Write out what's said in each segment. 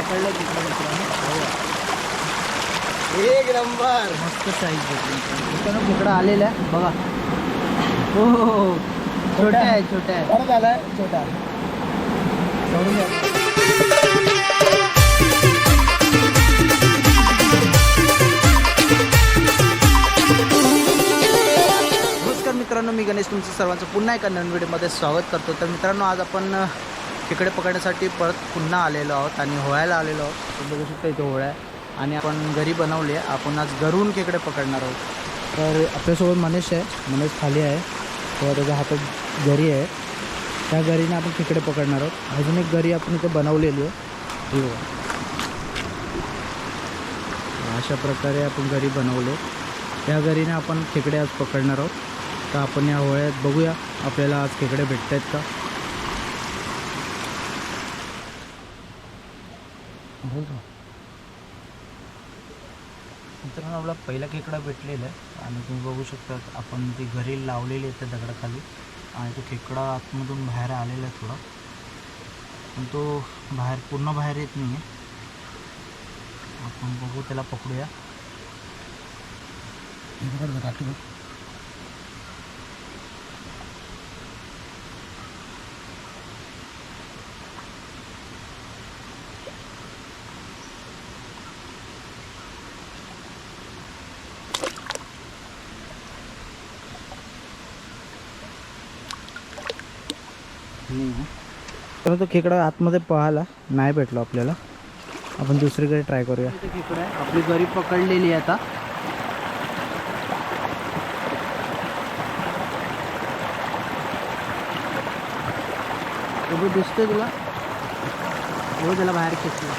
पकडलं तिकडे मित्रांनो. एक नंबर. मस्त साईज भेटली खेकडा आलेला आहे. बघा. हो हो, हो. छोट्या आहे छोट्या आहे. बरं झालाय? छोटा. सोडून द्या. मित्रांनो मी गणेश तुमचं सर्वांचं पुन्हा एका नवीन व्हिडिओमध्ये स्वागत करतो. तर मित्रांनो आज आपण खेकडे पकडण्यासाठी परत पुन्हा आलेलो आहोत आणि होळ्याला आलेलो आहोत. तुम्ही बघू शकता इथे होळ्या आहे. आणि आपण घरी बनवली आहे. आपण आज घरून खेकडे पकडणार आहोत. तर आपल्यासोबत मनीष आहे. मनीष खाली आहे. तेव्हा त्याच्या हातात घरी आहे. त्या घरीने आपण खेकडे पकडणार आहोत. अजून एक घरी आपण इथे बनवलेली आहे. अशा प्रकारे आपण घरी बनवले. त्या घरीने आपण खेकडे आज पकडणार आहोत. तर आपण या होळ्यात बघूया. आपल्याला आज खेकडे भेटत आहेत का? मित्रांनो आपला पहिला खेकडा भेटलेला आहे. आणि तुम्ही बघू शकता आपण ती घरी लावलेली आहे त्या दगडाखाली. आणि तो खेकडा आतमधून बाहेर आलेला आहे थोडा. पण तो बाहेर पूर्ण बाहेर येत नाही आहे आपण बघू त्याला पकडूया. तर तो खेकडा आतमध्ये पळाला नाही भेटलो आपल्याला. आपण दुसरीकडे ट्राय करूया. खेकडा आहे. आपली गरी पकडलेली आहे आता. दिसतोय तुला? हो त्याला बाहेर खेचलं.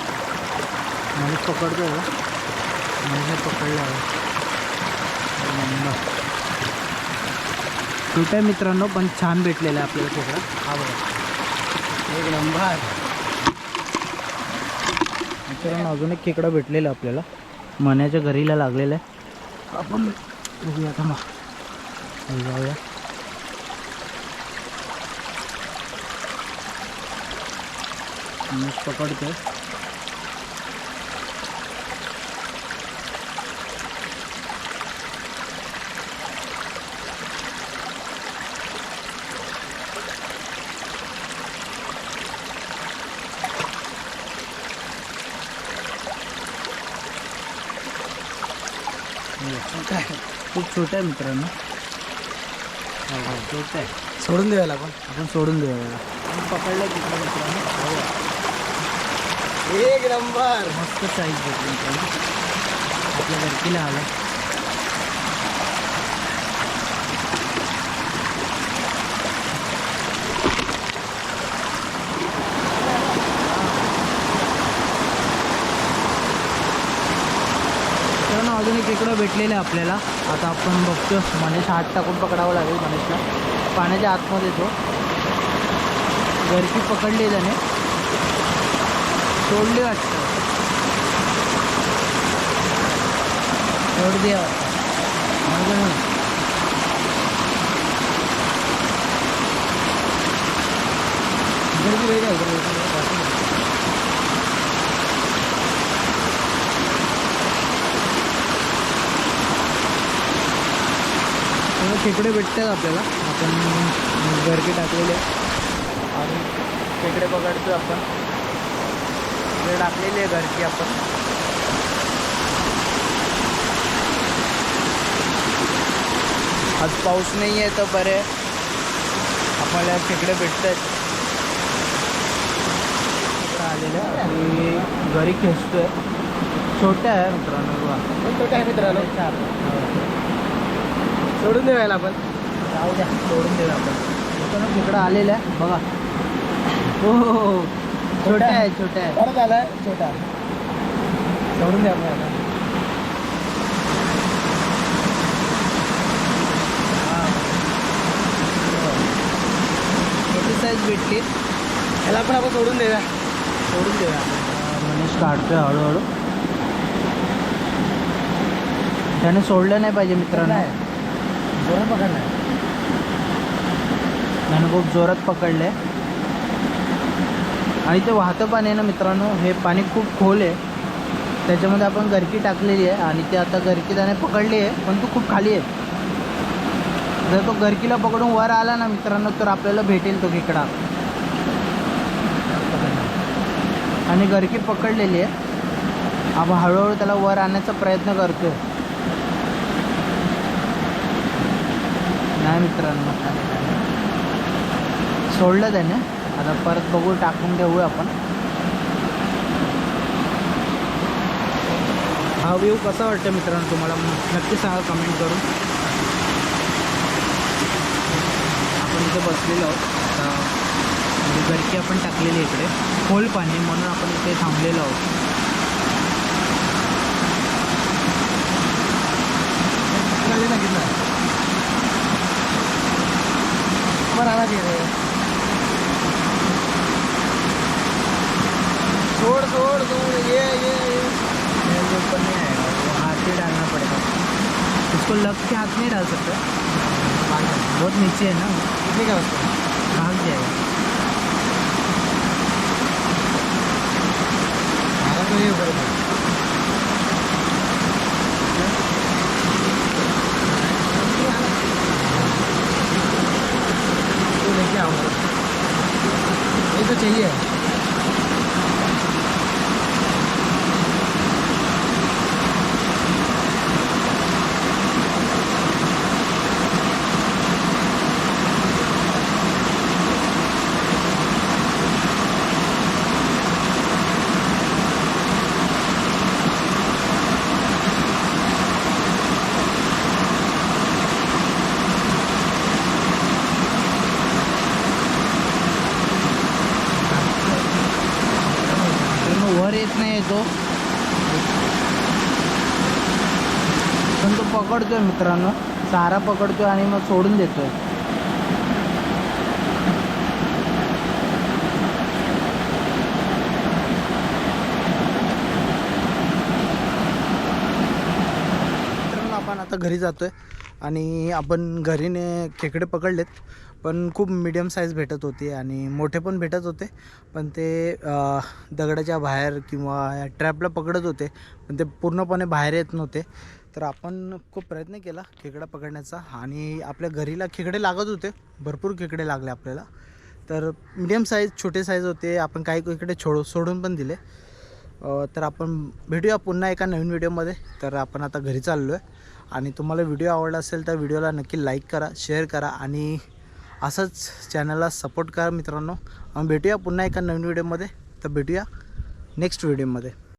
मनीष पकडतोय का पकडलं. आहे छोट्या मित्रांनो पण छान भेटलेलं आहे आपल्याला कोकरा हा बघा. एक नंबर. मित्रांनो अजून एक खेकडा भेटलेला आपल्याला. मण्याच्या घरीला लागलेला आहे. आपण बघूया आता मग जाऊया. मनीष आहे खूप छोटा आहे मित्रांनो. छोटा आहे. सोडून द्यायला आपण? आपण सोडून देऊया पकडलं तिकडे मित्रांनो. एक नंबर. मस्त साईज भेटली मित्रांनो. आपल्या घरकीला आला मित्रांनो अजून एक इकडं भेटलेलं आहे आपल्याला. आता आपण बघतो मनेश हात टाकून पकडावं लागेल मनेशला पाण्याच्या आतमध्ये तो घरकी पकडली त्याने. सोडली वाटतं. सोड दे म्हणजे गर्दी वेगळी आहे. तेव्हा खेकडे भेटतात आपल्याला. आपण घरके टाकलेले आणि खेकडे पकडतो आपण. टाकलेली आहे घरकी आपण. आज पाऊस नाही आहे तर बरे आपल्याला खेकडे भेटत आहेत आलेले आणि घरी खेचतोय. छोट्या आहे मित्रांनो. छोटा आहे मित्रांनो. चार. सोडून द्यायला आपण. जाऊ द्या सोडून देऊ आपण. खेकडा आलेला आहे बघा. हो हो हो. छोट्या आहे छोट्या आहे. बरं झालाय छोटा. सोडून द्या आपण आता. छोटी साईज भेटली. ह्याला पण आपण सोडून देऊया. सोडून देऊया आपण. मनीष काढतोय हळूहळू. त्याने सोडलं नाही पाहिजे मित्रांनो. जोरात पकडलाय. त्याने खूप जोरात पकडले. आणि ते वाहतं पाणी आहे ना मित्रांनो हे पाणी खूप खोल आहे. त्याच्यामध्ये आपण गरकी टाकलेली आहे आणि ते आता गरकी त्याने पकडली आहे पण तो खूप खाली आहे. जर तो गरकीला पकडून वर आला ना मित्रांनो तर आपल्याला भेटेल तो खेकडा. आणि गरकी पकडलेली आहे. आपण हळूहळू त्याला वर आणण्याचा प्रयत्न करतोय. नाही मित्रांनो सोडलं त्याने. आता परत बघू टाकून ठेवूया आपण. हा व्ह्यू कसा वाटतं मित्रांनो तुम्हाला? नक्की सांगा कमेंट करून. आपण इथे बसलेलो आहोत. म्हणजे गरकी आपण टाकलेली इकडे. खोल पाणी म्हणून आपण इथे थांबलेलो आहोत बरं आला की रे छोड़ छोड़ छोड़ ये ये ये मेरे को ऊपर नहीं आएगा वो हाथ ही डालना पड़ेगा उसको लग के हाथ नहीं डाल सकते बहुत नीचे है ना? किती काय वाजता भाग जाएगा तो हे बरोबर तू लेके आओ ये तो चाहिए तर मग वर येत नाही तो पण तो पकडतोय मित्रांनो. सारा पकडतोय आणि मग सोडून देतोय. मित्रांनो आपण आता घरी जातोय आणि आपण घरीने खेकडे पकडलेत. पण खूप मिडियम साईज भेटत होती आणि मोठे पण भेटत होते. पण ते दगडाच्या बाहेर किंवा ट्रॅपला पकडत होते पण ते पूर्णपणे बाहेर येत नव्हते. तर आपण खूप प्रयत्न केला खेकडा पकडण्याचा आणि आपल्या घरीला खेकडे लागत होते. भरपूर खेकडे लागले आपल्याला. तर मीडियम साईज छोटे साईज होते. आपण काही खेकडे छोड सोडून पण दिले. तर आपण भेटूया पुन्हा एका नवीन व्हिडिओमध्ये तर आपण आता घरी चाललो आहे आणि तुम्हाला व्हिडिओ आवडला असेल तर व्हिडिओला नक्की लाईक करा शेअर करा आणि असंच चॅनलला सपोर्ट करा मित्रांनो. भेटूया पुन्हा एका नवीन व्हिडिओमध्ये तर भेटूया नेक्स्ट व्हिडिओमध्ये